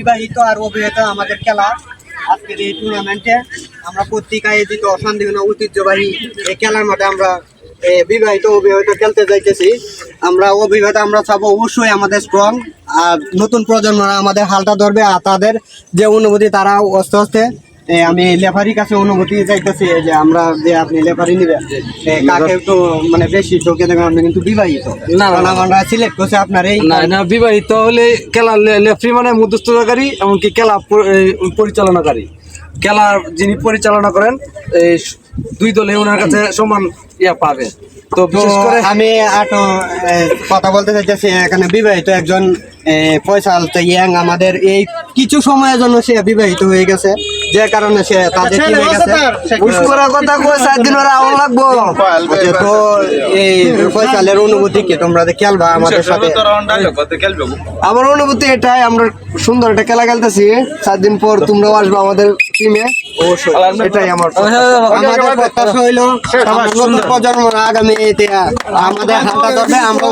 বিবাহিত আর অবিবাহিত আমাদের খেলা আজকের এই টুর্নামেন্টে আমরা পত্রিকায় আয়োজিত অশান্তি ঐতিহ্যবাহী এই খেলার মাঠে আমরা বিবাহিত, অবিবাহিত খেলতে যাইতেছি। আমরা অবিবাহিত, আমরা চাবো অবশ্যই আমাদের স্ট্রং আর নতুন প্রজন্মরা আমাদের হালটা ধরবে আর তাদের যে অনুভূতি, তারা অস্তে আস্তে আমি লেফারির কাছে অনুভূতি চাইতেছি যে আমরা যে আপনি লেফারি নিবেন কাকে একটু মানে বেশি চোখে দেখেন আপনি কিন্তু বিবাহিত। না। আমরা সিলেক্ট করছে আপনার এই না না বিবাহিত হলে খেলা লেফ্রি মানে মধ্যস্থতাকারী এমনকি খেলা পরিচালনাকারী। খেলার যিনি পরিচালনা করেন এই দুই দলে ওনার কাছে সমান ইয়া পাবে। তো বিশেষ করে আমি আটো কথা বলতে চাইতেছি এখানে বিবাহিত একজন ফয়সাল তো ইয়াং আমাদের এই কিছু সময়ের জন্য সে বিবাহিত হয়ে গেছে। যে কারণে সে তাদের কি হয়ে গেছে। উস্করা কথা কই সাত দিন ওরা আওয়াজ লাগবো। তো এই ফয়সালের অনুভূতি কি? তোমরা যে খেলবা আমাদের সাথে। আমার অনুভূতি এটাই আমরা সুন্দর একটা খেলা খেলতেছি। সাত দিন পর তোমরাও আসবে আমাদের টিমে এটাই আমার আমাদের প্রত্যাশা হইল প্রজন্মরা আগামী এতে আমাদের ধরবে আমরা